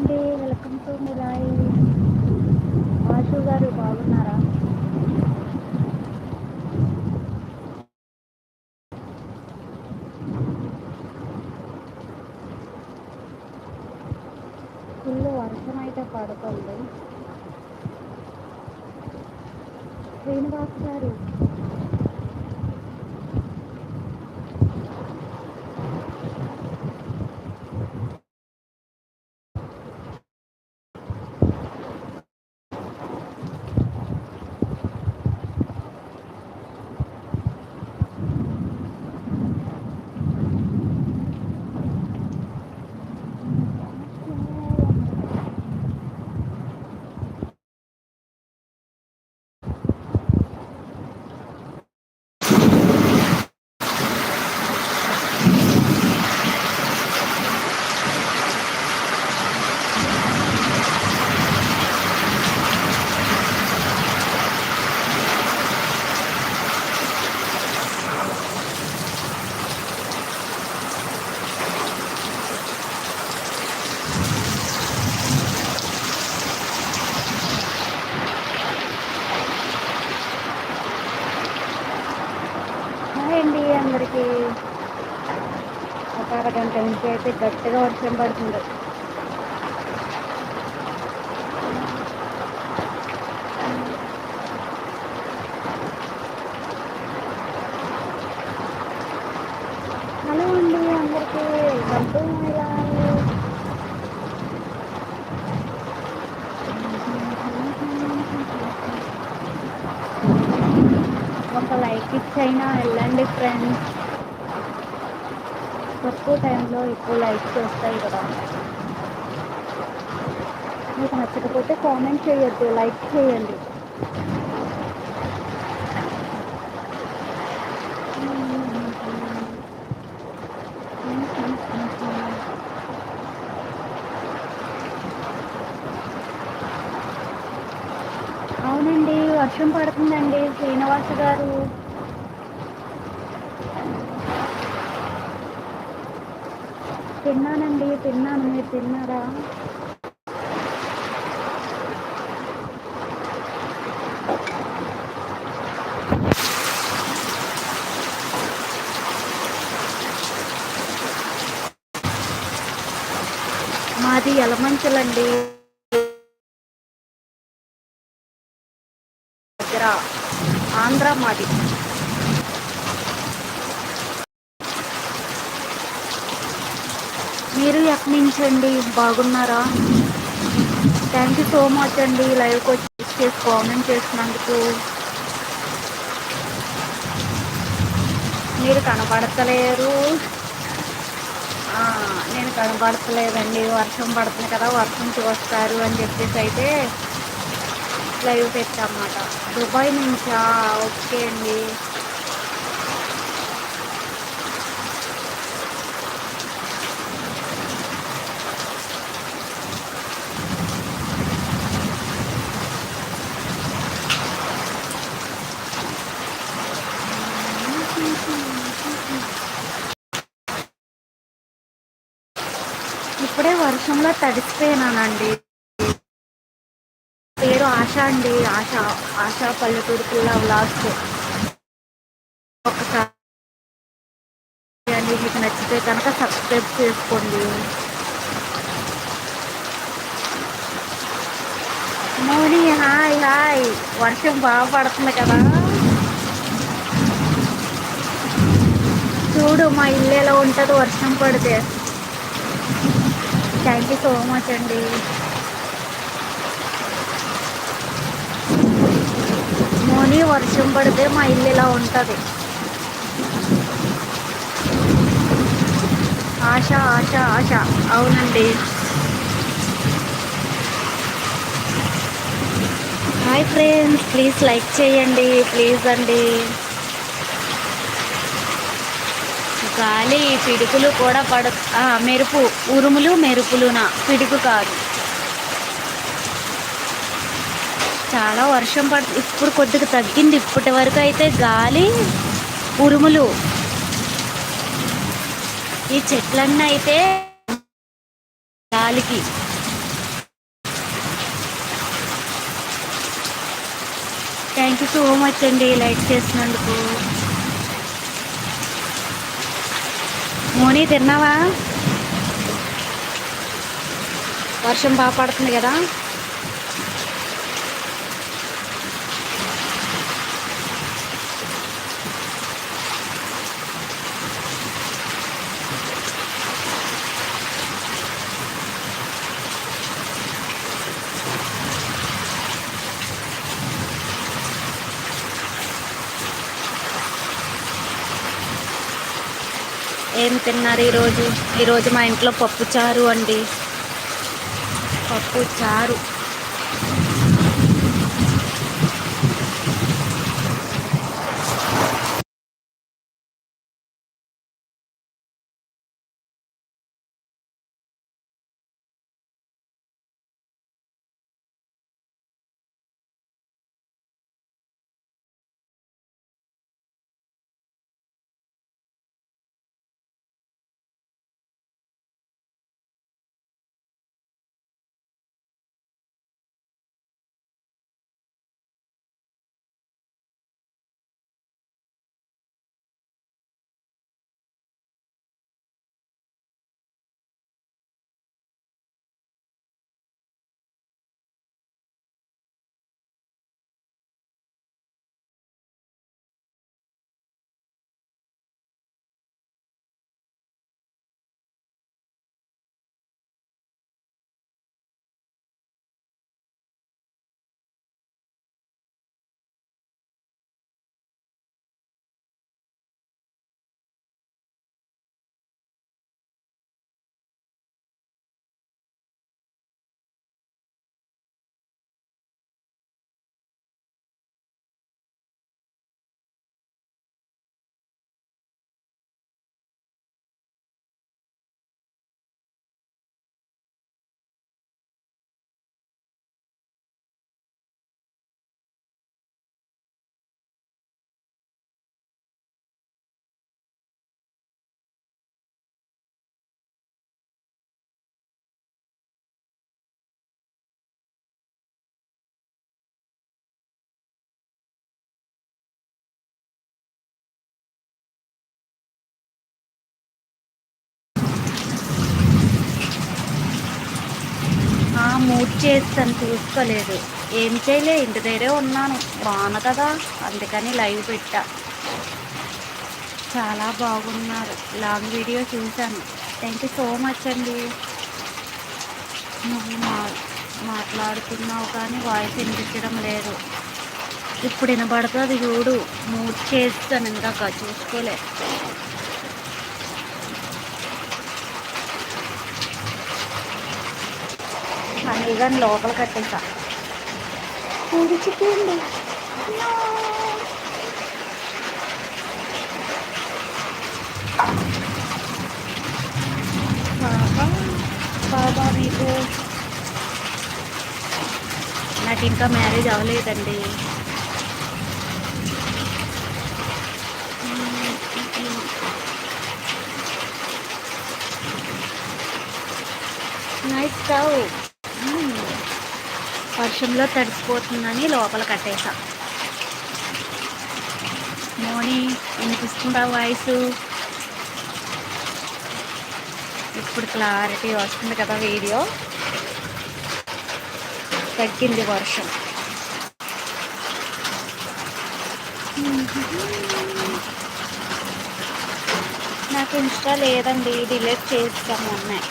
మిలాయి ఆశు గారు బాగున్నారా? ఫుల్ వర్షం అయితే పడుతుంది. శ్రీనివాస్ గారు హాయ్ అండి అందరికీ ఒక అరగంట నుంచి అయితే గట్టిగా వర్షం పడుతుంది. హలో అండి అందరికీ వెల్కమ్ ఒక లైక్ ఇచ్చైనా వెళ్ళండి ఫ్రెండ్స్ తక్కువ టైంలో ఎక్కువ లైక్స్ వస్తాయి కదా. మీకు నచ్చకపోతే కామెంట్ చేయొద్దు లైక్ చేయండి. అవునండి వర్షం పడుతుందండి. శ్రీనివాస గారు. తిన్నానండి తిన్నాను. మీరు తిన్నారా? మాది ఎలమంచలండి దగ్గర ఆంధ్ర మాది మీరు ఎక్కడి నుంచి బాగున్నారా? థ్యాంక్ యూ సో మచ్ అండి. లైవ్కి వచ్చి చేసి కామెంట్ చేసినందుకు. మీరు కనబడతలేరు. నేను కనబడతలేదండి. వర్షం పడుతుంది కదా వర్షం చూస్తారు అని చెప్పేసి అయితే లైవ్ పెట్టామాట దుబాయ్ నుంచా? ఓకే అండి ఇప్పుడే వర్షంలో తడిసిపోయినానండి. పేరు ఆశ అండి. ఆశ ఆశ పల్లెటూరు పిల్ల వ్లాగ్స్ ఒకసారి అండి మీకు నచ్చితే కనుక సబ్స్క్రైబ్ చేసుకోండి. Moni hi hi. వర్షం బాగా పడుతుంది కదా. చూడు మా ఇల్లు ఎలా ఉంటుంది వర్షం పడితే. థ్యాంక్ యూ సో మచ్ అండి. మోని వర్షం పడితే మా ఇల్లు ఇలా ఉంటుంది. ఆశ ఆశ ఆశ. అవునండి. హాయ్ ఫ్రెండ్స్ ప్లీజ్ లైక్ చేయండి ప్లీజ్ అండి. గాలి పిడుకులు కూడా పడ మెరుపు ఉరుములు మెరుపులున? పిడుగు కాదు. చాలా వర్షం పడు ఇప్పుడు కొద్దిగా తగ్గింది. ఇప్పటి వరకు అయితే గాలి ఉరుములు ఈ చెట్లన్నీ అయితే గాలికి. థ్యాంక్ యూ సో మచ్ అండి లైక్ చేసినందుకు. మోని తిన్నావా? వర్షం బాగా పడుతుంది కదా. ఏం తిన్నారు ఈరోజు? ఈరోజు మా ఇంట్లో పప్పు చారు అండి. పప్పు చారు. చేస్తాను చూసుకోలేదు ఏం చేయలే ఇంటి దగ్గరే ఉన్నాను. బాగున్న కదా అందుకని లైవ్ పెట్టా. చాలా బాగున్నారు. లాంగ్ వీడియో చూశాను. థ్యాంక్ యూ సో మచ్ అండి. నువ్వు మా మాట్లాడుతున్నావు కానీ వాయిస్ వినిపించడం లేదు. ఇప్పుడు వినబడుతుంది చూడు. మూడ్ చేస్తాను. ఇంకా చూసుకోలే. హనీగా లోపల కట్టేసా. ఉడిచిపోయింది బాబా బాబా మీకు నాకు ఇంకా మ్యారేజ్ అవ్వలేదండి. నైట్ స్టవ్ వర్షంలో తడిసిపోతుందని లోపల కట్టేసా మోని వినిపిస్తుందా వాయిస్ ఇప్పుడు క్లారిటీ వస్తుంది కదా వీడియో తగ్గింది వర్షం. నాకు ఇన్స్టా లేదండి డిలీట్ చేస్తాము ఉన్నాయి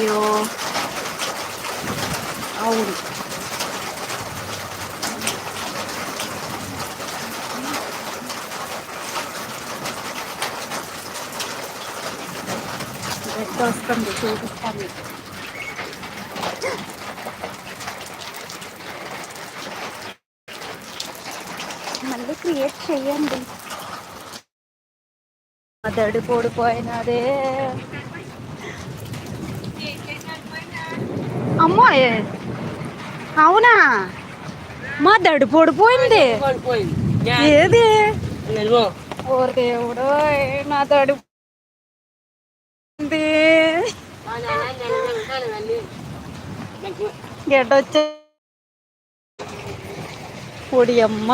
అయ్యో అవును రెడ్ వస్తుంది చూపిస్తాను మళ్ళీ క్రియేట్ చెయ్యండి అతడి పొడిపోయినదే అమ్మో అవునా? మా దడి పొడిపోయింది ఏది? ఓ దేవుడు నా దడి గడ్డొచ్చే పొడి అమ్మ.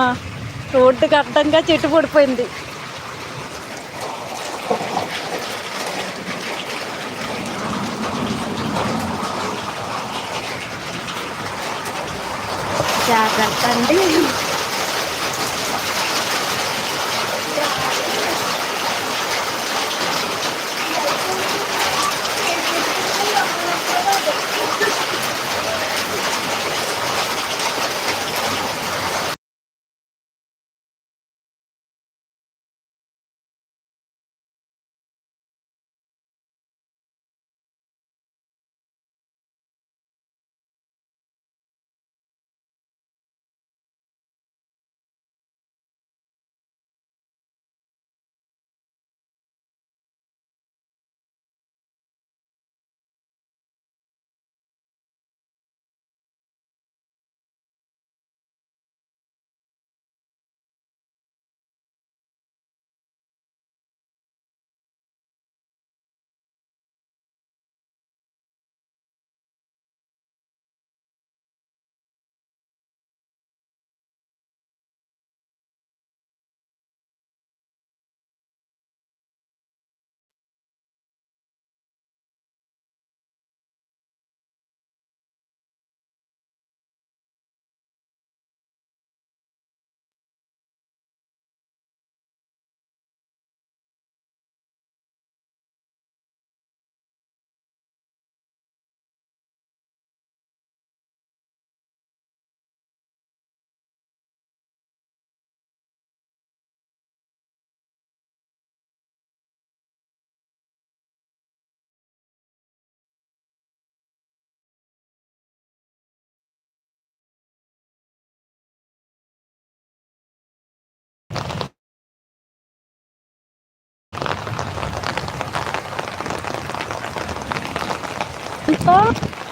రోడ్డు అడ్డంగా చెట్టు పడిపోయింది. జాగ్రత్త అండి 啊